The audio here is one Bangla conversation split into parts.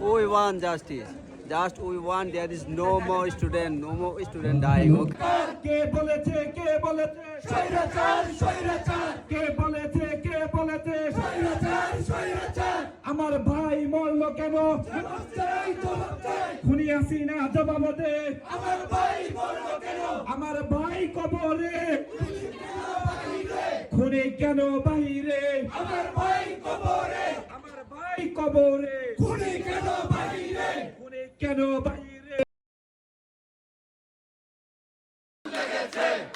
we want justice. Just we want there is no more student, no more student dying. কে বলেছে কে বলেছে? স্বৈরাচার স্বৈরাচার। কে বলেছে কে বলেছে? স্বৈরাচার স্বৈরাচার। আমার ভাই মরলো কেন? জবাব চাই জবাব চাই। খুনি জবাব দে। আমার ভাই মরল কেন? আমার ভাই কবরে। খুনি কেন বাহিরে? আমার ভাই কবরে। আমার ভাই কবরে খুনি কেন বাহিরে খুনি কেন বাহিরে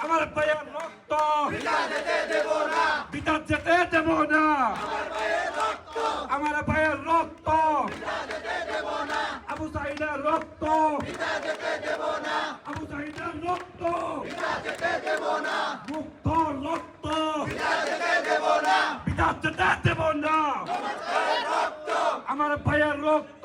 আমার ভাইয়ের রক্ত। বিদাত যেতে দেব না। আমার ভাইয়ের রক্ত। আবু সাইদের রক্ত। আবু সাইদের রক্ত। মুক্ত রক্ত। বিদাত যেতে দেব না। আমার ভাইয়ের রক্ত।